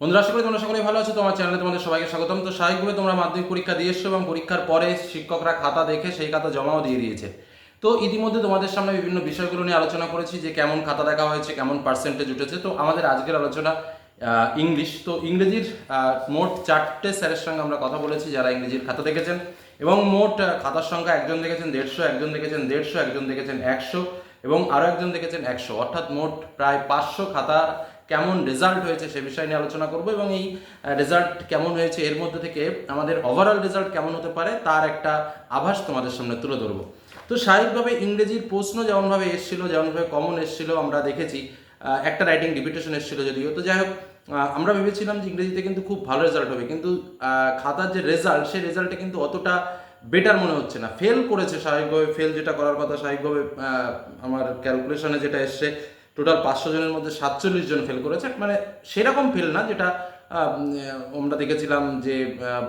বন্ধুরা, আশা করি তোমরা সকলেই ভালো আছো। তোমার চ্যানেলে তোমাদের সবাইকে স্বাগতম। তো স্বাভাবিকভাবে তোমরা মাধ্যমিক পরীক্ষা দিয়ে এসছো এবং পরীক্ষার পরে শিক্ষকরা খাতা দেখে সেই খাতা জমাও দিয়ে দিয়েছে। তো ইতিমধ্যে তোমাদের সামনে বিভিন্ন বিষয়গুলো নিয়ে আলোচনা করেছি, যে কেমন খাতা দেখা হয়েছে, কেমন পার্সেন্টেজ উঠেছে। তো আমাদের আজকের আলোচনা ইংলিশ। তো ইংরেজির মোট চারটে স্যারের সঙ্গে আমরা কথা বলেছি যারা ইংরেজির খাতা দেখেছেন। এবং মোট খাতার সংখ্যা একজন দেখেছেন দেড়শো, একজন দেখেছেন দেড়শো, একজন দেখেছেন একশো এবং আরও একজন দেখেছেন একশো। অর্থাৎ মোট প্রায় পাঁচশো খাতার কেমন রেজাল্ট হয়েছে সে বিষয় নিয়ে আলোচনা করব এবং এই রেজাল্ট কেমন হয়েছে এর মধ্যে থেকে আমাদের ওভারঅল রেজাল্ট কেমন হতে পারে তার একটা আভাস তোমাদের সামনে তুলে ধরবো। তো স্বাভাবিকভাবে ইংরেজির প্রশ্ন যেমনভাবে এসেছিল, যেমনভাবে কমন এসেছিল, আমরা দেখেছি একটা রাইটিং ডিপিটেশন এসেছিল যদিও। তো যাই হোক আমরা ভেবেছিলাম যে ইংরেজিতে কিন্তু খুব ভালো রেজাল্ট হবে, কিন্তু খাতার যে রেজাল্ট সেই রেজাল্টে কিন্তু অতটা বেটার মনে হচ্ছে না। ফেল করেছে স্বাভাবিকভাবে ফেল যেটা করার কথা স্বাভাবিকভাবে আমার ক্যালকুলেশনে যেটা এসছে টোটাল পাঁচশো জনের মধ্যে সাতচল্লিশ জন ফেল করেছে। মানে সেরকম ফেল না, যেটা আমরা দেখেছিলাম যে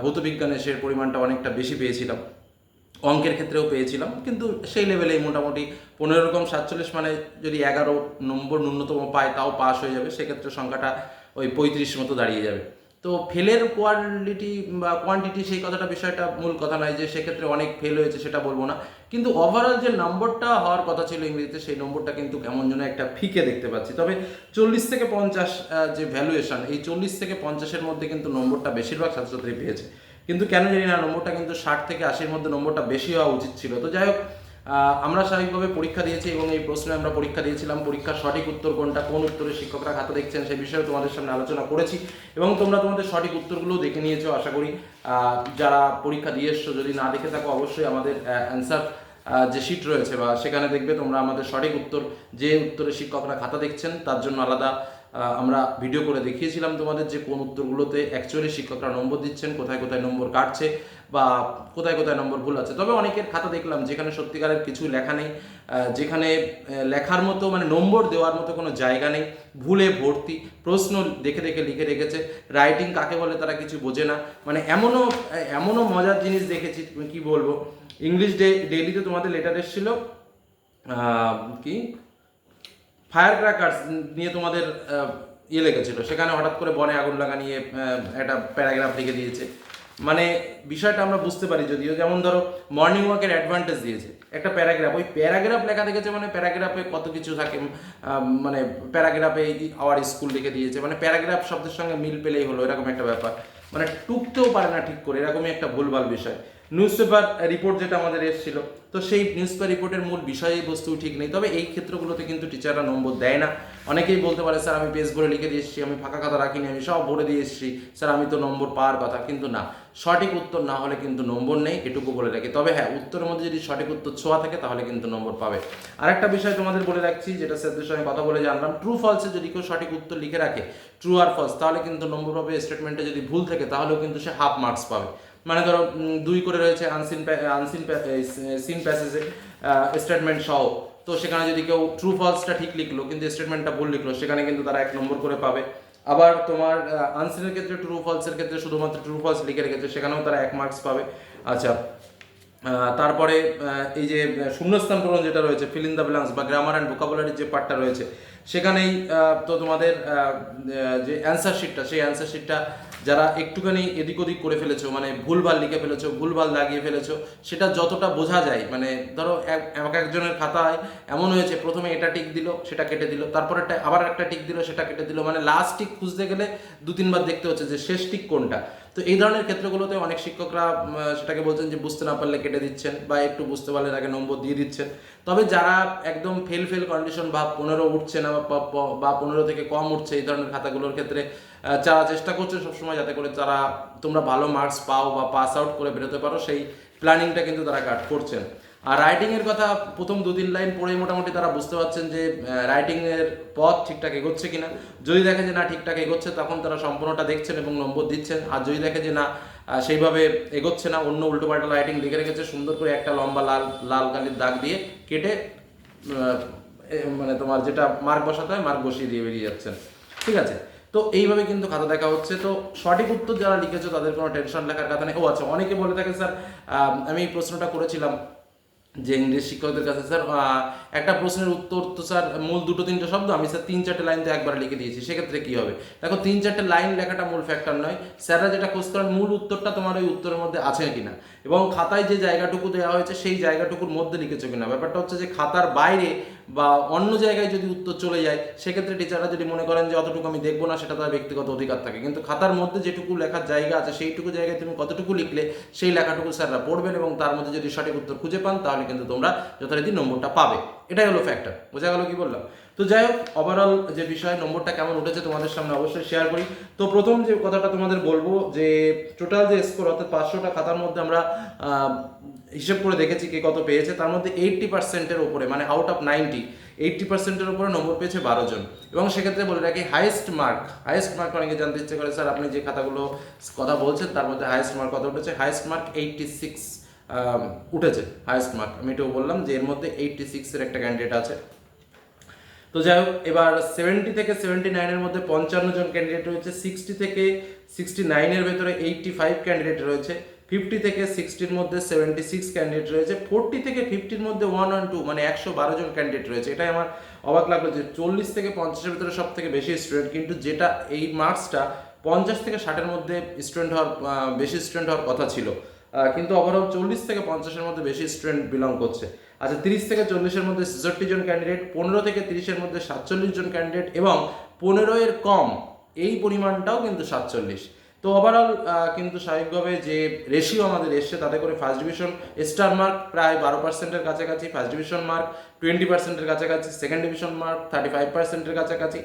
ভৌতবিজ্ঞানে সে পরিমাণটা অনেকটা বেশি পেয়েছিলাম। অঙ্কের ক্ষেত্রেও পেয়েছিলাম, কিন্তু সেই লেভেলেই মোটামুটি পনেরো রকম সাতচল্লিশ মানে যদি এগারো নম্বর ন্যূনতম পায়, তাও পাস হয়ে যাবে। সেক্ষেত্রে সংখ্যাটা ওই পঁয়ত্রিশ মতো দাঁড়িয়ে যাবে। তো ফেলের কোয়ালিটি বা কোয়ান্টিটি সেই কথাটা বিষয়টা মূল কথা নয় যে সেক্ষেত্রে অনেক ফেল হয়েছে সেটা বলব না। কিন্তু ওভারঅল যে নম্বরটা হওয়ার কথা ছিল ইংরেজিতে, সেই নম্বরটা কিন্তু কেমন যেন একটা ফিকে দেখতে পাচ্ছি। তবে চল্লিশ থেকে পঞ্চাশ যে ভ্যালুয়েশন এই চল্লিশ থেকে পঞ্চাশের মধ্যে কিন্তু নম্বরটা বেশিরভাগ ছাত্রছাত্রী পেয়েছে। কিন্তু কেন জানি না নম্বরটা কিন্তু ষাট থেকে আশির মধ্যে নম্বরটা বেশি হওয়া উচিত ছিল। তো যাই হোক আমরা স্বাভাবিকভাবে পরীক্ষা দিয়েছি এবং এই প্রশ্নে আমরা পরীক্ষা দিয়েছিলাম, পরীক্ষার সঠিক উত্তর কোনটা, কোন উত্তরে শিক্ষকরা খাতা দেখছেন সে বিষয়ে তোমাদের সামনে আলোচনা করেছি এবং তোমরা তোমাদের সঠিক উত্তরগুলো দেখে নিয়েছো, আশা করি যারা পরীক্ষা দিয়ে এসছো যদি না দেখে থাকো অবশ্যই আমাদের অ্যান্সার যে শিট রয়েছে বা সেখানে দেখবে তোমরা আমাদের সঠিক উত্তর, যে উত্তরে শিক্ষকরা খাতা দেখছেন তার জন্য আলাদা আমরা ভিডিও করে দেখিয়েছিলাম তোমাদের যে কোন উত্তরগুলোতে অ্যাকচুয়ালি শিক্ষকরা নম্বর দিচ্ছেন, কোথায় কোথায় নম্বর কাটছে বা কোথায় কোথায় নম্বর ভুল আছে। তবে অনেকের খাতা দেখলাম যেখানে সত্যিকারের কিছু লেখা নেই যেখানে লেখার মতো মানে নম্বর দেওয়ার মতো কোনো জায়গা নেই, ভুলে ভর্তি, প্রশ্ন দেখে দেখে লিখে রেখেছে রাইটিং কাকে বলে তারা কিছু বোঝে না। মানে এমনও এমনও মজার জিনিস দেখেছি, কি বলব ইংলিশ ডে ডেইলিতে তোমাদের লেটার এসেছিল কি? ফায়ার ক্র্যাকার্স নিয়ে তোমাদের ইয়ে লেগেছিল। সেখানে হঠাৎ করে বনে আগুন লাগা নিয়ে একটা প্যারাগ্রাফ লিখে দিয়েছে। মানে বিষয়টা আমরা বুঝতে পারি যদিও। যেমন ধরো মর্নিং ওয়াকের অ্যাডভান্টেজ দিয়েছে। একটা প্যারাগ্রাফ ওই প্যারাগ্রাফ লেখা দেখেছে মানে প্যারাগ্রাফে কত কিছু থাকে মানে প্যারাগ্রাফে আওয়ার স্কুল লিখে দিয়েছে। মানে প্যারাগ্রাফ শব্দের সঙ্গে মিল পেলেই হলো, এরকম একটা ব্যাপার। মানে টুকতেও পারে না ঠিক করে, এরকমই একটা ভুলভাল বিষয়। নিউজ পেপার রিপোর্ট যেটা আমাদের এসেছিল। তো সেই নিউজ পেপার রিপোর্টের মূল বিষয় বস্তু ঠিক নেই। তবে এই ক্ষেত্রগুলোতে কিন্তু টিচাররা নম্বর দেয় না। অনেকেই বলতে পারে, স্যার, আমি পেজ ভরে লিখে দিয়ে এসেছি, আমি ফাঁকা খাতা রাখিনি, আমি সব ভরে দিয়ে এসেছি। স্যার, আমি তো নম্বর পাওয়ার কথা। কিন্তু না, সঠিক উত্তর না হলে কিন্তু নম্বর নেই, এটুকু বলে রাখি। তবে হ্যাঁ উত্তরের মধ্যে যদি সঠিক উত্তর ছোঁয়া থাকে, তাহলে কিন্তু নম্বর পাবে। আরেকটা বিষয় তোমাদের বলে রাখছি, যেটা স্যারদের সঙ্গে কথা বলে জানলাম ট্রু ফলসে যদি কেউ সঠিক উত্তর লিখে রাখে ট্রু আর ফলস তাহলে কিন্তু নম্বর পাবে স্টেটমেন্টে যদি ভুল থাকে, তাহলেও কিন্তু সে হাফ মার্কস পাবে। মানে ধরো দুই করে রয়েছে আনসিন আনসিন সিন প্যাসেজে স্টেটমেন্ট সহ। তো সেখানে যদি কেউ ট্রু ফলসটা ঠিক লিখলো, কিন্তু স্টেটমেন্টটা ভুল লিখলো, সেখানে কিন্তু তারা এক নম্বর করে পাবে। আবার তোমার আনসিনের ক্ষেত্রে ট্রু ফলসের ক্ষেত্রে শুধুমাত্র ট্রু ফলস লিখে রেখেছে, সেখানেও তারা এক মার্কস পাবে। আচ্ছা তারপরে এই যে শূন্যস্থান পূরণ যেটা রয়েছে ফিল ইন দ্য ব্ল্যাঙ্কস বা গ্রামার অ্যান্ড ভোকাবুলারির যে পার্টটা রয়েছে সেখানেই তো তোমাদের যে অ্যান্সার শিটটা সেই অ্যান্সার শিটটা যারা একটুখানি এদিক ওদিক করে ফেলেছো মানে ভুলভাল লিখে ফেলেছো, ভুলভাল লাগিয়ে ফেলেছো, সেটা যতটা বোঝা যায় মানে ধরো এক এক একজনের খাতায় এমন হয়েছে, প্রথমে এটা টিক দিল, সেটা কেটে দিল তারপর একটা আবার একটা টিক দিল, সেটা কেটে দিল মানে লাস্ট টিক খুঁজতে গেলে দু তিনবার দেখতে হচ্ছে যে শেষ টিক কোনটা। তো এই ধরনের ক্ষেত্রগুলোতে অনেক শিক্ষকরা সেটাকে বলছেন যে বুঝতে না পারলে কেটে দিচ্ছেন বা একটু বুঝতে পারলে তাকে নম্বর দিয়ে দিচ্ছেন। তবে যারা একদম ফেল ফেল কন্ডিশন বা পনেরো উঠছে না বা পনেরো থেকে কম উঠছে এই ধরনের খাতাগুলোর ক্ষেত্রে যারা চেষ্টা করছে সবসময় যাতে করে তারা তোমরা ভালো মার্কস পাও বা পাস আউট করে বেরোতে পারো, সেই প্ল্যানিংটা কিন্তু তারা কাট করছেন। আর রাইটিং এর কথা প্রথম দু তিন লাইন পড়েই মোটামুটি তারা বুঝতে পারছেন যে রাইটিং এর পথ ঠিকঠাক এগোচ্ছে কিনা। যদি দেখে যে না ঠিকঠাক এগোচ্ছে, তখন তারা সম্পূর্ণটা দেখছেন এবং নম্বর দিচ্ছেন। আর যদি দেখে যে না সেইভাবে এগোচ্ছে না, অন্য উল্টোপাল্টা রাইটিং লিখে রেখেছে, সুন্দর করে একটা লম্বা লাল লাল কালির দাগ দিয়ে কেটে মানে তোমার যেটা মার্ক বসাতে হয় মার্ক বসিয়ে দিয়ে বেরিয়ে যাচ্ছেন। ঠিক আছে? তো এইভাবে কিন্তু খাতা দেখা হচ্ছে। তো সঠিক উত্তর যারা লিখেছো, তাদের কোনো টেনশন লেখার কথা নেই। ও আচ্ছা অনেকে বলে থাকে, স্যার আমি এই প্রশ্নটা করেছিলাম যে ইংলিশ শিক্ষকদের কাছে, স্যার একটা প্রশ্নের উত্তর তো, স্যার, মূল দুটো, তিনটে শব্দ, আমি, স্যার, তিন চারটে লাইন তো একবার লিখে দিয়েছি, সেক্ষেত্রে কী হবে? দেখো, তিন চারটে লাইন লেখাটা মূল ফ্যাক্টর নয়। স্যাররা যেটা খোঁজ করেন, মূল উত্তরটা তোমার ওই উত্তরের মধ্যে আছে কিনা। এবং খাতায় যে জায়গাটুকু দেওয়া হয়েছে, সেই জায়গাটুকুর মধ্যে লিখেছো কিনা। ব্যাপারটা হচ্ছে যে খাতার বাইরে বা অন্য জায়গায় যদি উত্তর চলে যায়, সেক্ষেত্রে টিচাররা যদি মনে করেন যে অতটুকু আমি দেখব না, সেটা তার ব্যক্তিগত অধিকার থাকে। কিন্তু খাতার মধ্যে যেটুকু লেখার জায়গা আছে, সেইটুকু জায়গায় তুমি কতটুকু লিখলে, সেই লেখাটুকু স্যাররা পড়বেন এবং তার মধ্যে যদি সঠিক উত্তর খুঁজে পান, তাহলে কিন্তু তোমরা যথারীতি নম্বরটা পাবে। এটাই হলো ফ্যাক্টর বোঝা গেল কি বললাম? তো যাই হোক ওভারঅল যে বিষয়, নম্বরটা কেমন উঠেছে তোমাদের সামনে অবশ্যই শেয়ার করি। তো প্রথম যে কথাটা তোমাদের বলব, যে টোটাল যে স্কোর অর্থাৎ পাঁচশোটা খাতার মধ্যে আমরা হিসেব করে দেখেছি কে কত পেয়েছে, তার মধ্যে এইট্টি পার্সেন্টের উপরে মানে আউট অফ নাইনটি এইট্টি পার্সেন্টের উপরে নম্বর পেয়েছে বারো জন। এবং সেক্ষেত্রে বলে রাখি হাইয়েস্ট মার্ক হাইয়েস্ট মার্ক অনেকে জানতে ইচ্ছে করে, স্যার, আপনি যে খাতাগুলো কথা বলছেন, তার মধ্যে হাইয়েস্ট মার্ক কত উঠেছে? হাইয়েস্ট মার্ক এইট্টি সিক্স উঠেছে হাইয়েস্ট মার্ক আমি এটাও বললাম যে এর মধ্যে এইট্টি সিক্সের একটা ক্যান্ডিডেট আছে। তো যাই হোক, এবার সেভেন্টি থেকে সেভেন্টি নাইনের মধ্যে পঞ্চান্ন জন ক্যান্ডিডেট রয়েছে সিক্সটি থেকে সিক্সটি নাইনের ভেতরে এইটটি ফাইভ ক্যান্ডিডেট রয়েছে। ফিফটি থেকে সিক্সটির মধ্যে সেভেন্টি সিক্স ক্যান্ডিডেট রয়েছে ফোরটি থেকে ফিফটির মধ্যে ওয়ান ওয়ান টু মানে একশো বারো জন ক্যান্ডিডেট রয়েছে। এটাই আমার অবাক লাগল যে চল্লিশ থেকে পঞ্চাশের ভিতরে সব থেকে বেশি স্টুডেন্ট কিন্তু যেটা এই মার্কসটা পঞ্চাশ থেকে ষাটের মধ্যে স্টুডেন্ট হওয়ার বেশি স্টুডেন্ট হওয়ার কথা ছিল। কিন্তু ওভারঅল চল্লিশ থেকে পঞ্চাশের মধ্যে বেশি স্টুডেন্ট বিলং করছে। আচ্ছা তিরিশ থেকে চল্লিশের মধ্যে ছেষট্টি জন ক্যান্ডিডেট পনেরো থেকে তিরিশের মধ্যে সাতচল্লিশ জন ক্যান্ডিডেট এবং পনেরো এর কম, এই পরিমাণটাও কিন্তু সাতচল্লিশ। তো ওভারঅল কিন্তু স্বাভাবিকভাবে যে রেশিও আমাদের এসছে, তাতে করে ফার্স্ট ডিভিশন স্টার মার্ক প্রায় বারো পার্সেন্টের কাছাকাছি ফার্স্ট ডিভিশন মার্ক টোয়েন্টি পার্সেন্টের কাছাকাছি second division mark thirty five পার্সেন্টের কাছাকাছি।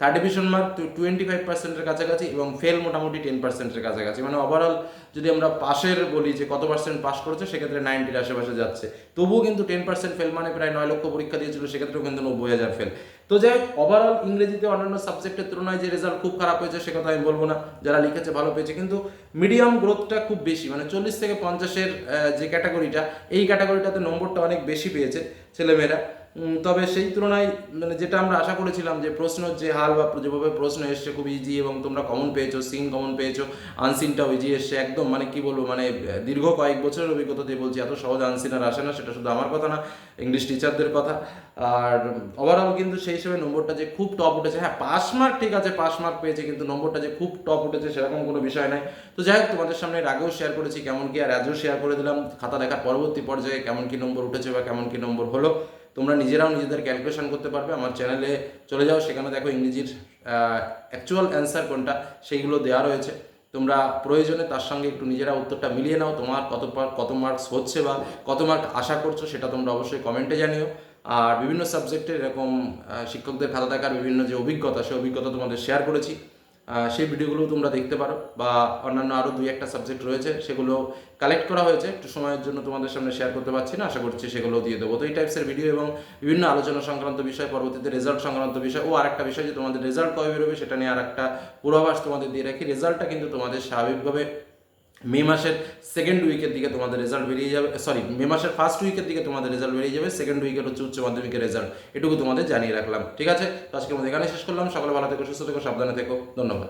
Third division mark twenty five পার্সেন্টের কাছাকাছি এবং ফেল মোটামুটি টেন পার্সেন্টের কাছাকাছি। মানে ওভারঅল যদি আমরা পাশের বলি যে কত পার্সেন্ট পাস করেছে, সেক্ষেত্রে নাইনটির আশেপাশে যাচ্ছে। তবুও কিন্তু টেন পার্সেন্ট ফেল মানে প্রায় নয় লক্ষ পরীক্ষা দিয়েছিল, সেক্ষেত্রেও কিন্তু নব্বই হাজার ফেল তো যাই হোক ওভারঅল ইংরেজিতে অন্যান্য সাবজেক্টের তুলনায় যে রেজাল্ট খুব খারাপ হয়েছে, সে কথা আমি বলব না। যারা লিখেছে ভালো পেয়েছে। কিন্তু মিডিয়াম গ্রোথটা খুব বেশি। মানে চল্লিশ থেকে পঞ্চাশের যে ক্যাটাগরিটা এই ক্যাটাগরিটাতে নম্বরটা অনেক বেশি পেয়েছে ছেলেমেয়েরা। তবে সেই তুলনায় মানে যেটা আমরা আশা করেছিলাম যে প্রশ্ন, যে হাল বা যেভাবে প্রশ্ন এসছে খুব ইজি এবং তোমরা কমন পেয়েছ সিন কমন পেয়েছ আনসিনটাও ইজি এসছে, একদম মানে কি বলব মানে দীর্ঘ কয়েক বছরের অভিজ্ঞতা দিয়ে বলছি, এত সহজ আনসিন আর আসে না, সেটা শুধু আমার কথা না ইংলিশ টিচারদের কথা। আর ওভারঅল কিন্তু সেই হিসেবে নম্বরটা যে খুব টপ উঠেছে হ্যাঁ পাস মার্ক ঠিক আছে পাস মার্ক পেয়েছে, কিন্তু নম্বরটা যে খুব টপ উঠেছে সেরকম কোনো বিষয় নাই। তো যাই হোক, তোমাদের সামনে আগেও শেয়ার করেছি, কেমন কি আর আজও শেয়ার করে দিলাম, খাতা দেখার পরবর্তী পর্যায়ে কেমন কি নম্বর উঠেছে বা কেমন কি নম্বর হলো। তোমরা নিজেরাও নিজেদের ক্যালকুলেশন করতে পারবে। আমার চ্যানেলে চলে যাও, সেখানে দেখো ইংরেজির অ্যাকচুয়াল অ্যান্সার কোনটা, সেইগুলো দেওয়া রয়েছে। তোমরা প্রয়োজনে তার সঙ্গে একটু নিজেরা উত্তরটা মিলিয়ে নাও, তোমার কত কত মার্কস হচ্ছে বা কত মার্ক আশা করছ, সেটা তোমরা অবশ্যই কমেন্টে জানিও। আর বিভিন্ন সাবজেক্টের এরকম শিক্ষকদের খাতা থাকার বিভিন্ন যে অভিজ্ঞতা, সেই অভিজ্ঞতা তোমাদের শেয়ার করেছি। সেই ভিডিওগুলো তোমরা দেখতে পারো বা অন্যান্য আরও দুই একটা সাবজেক্ট রয়েছে, সেগুলো কালেক্ট করা হয়েছে। একটু সময়ের জন্য তোমাদের সামনে শেয়ার করতে পারছি না, আশা করছি সেগুলো দিয়ে দেবো। তো এই টাইপসের ভিডিও এবং বিভিন্ন আলোচনা সংক্রান্ত বিষয়, পরবর্তীতে রেজাল্ট সংক্রান্ত বিষয় ও আরেকটা বিষয় যে তোমাদের রেজাল্ট কবে বেরোবে সেটা নিয়ে আর একটা পূর্বাভাস তোমাদের দিয়ে রাখি। রেজাল্টটা কিন্তু তোমাদের স্বাভাবিকভাবে মে মাসের সেকেন্ড উইকের দিকে তোমাদের রেজাল্ট বেরিয়ে যাবে সরি মে মাসের ফার্স্ট উইকের দিকে তোমাদের রেজাল্ট বেরিয়ে যাবে সেকেন্ড উইকের হচ্ছে উচ্চ মাধ্যমিকের রেজাল্ট এটুকু তোমাদের জানিয়ে রাখলাম, ঠিক আছে? তো আজকে আমাদের এখানে শেষ করলাম, সকালে ভালো থেকো, সুস্থ থেকো, সাবধানে থেকো, ধন্যবাদ।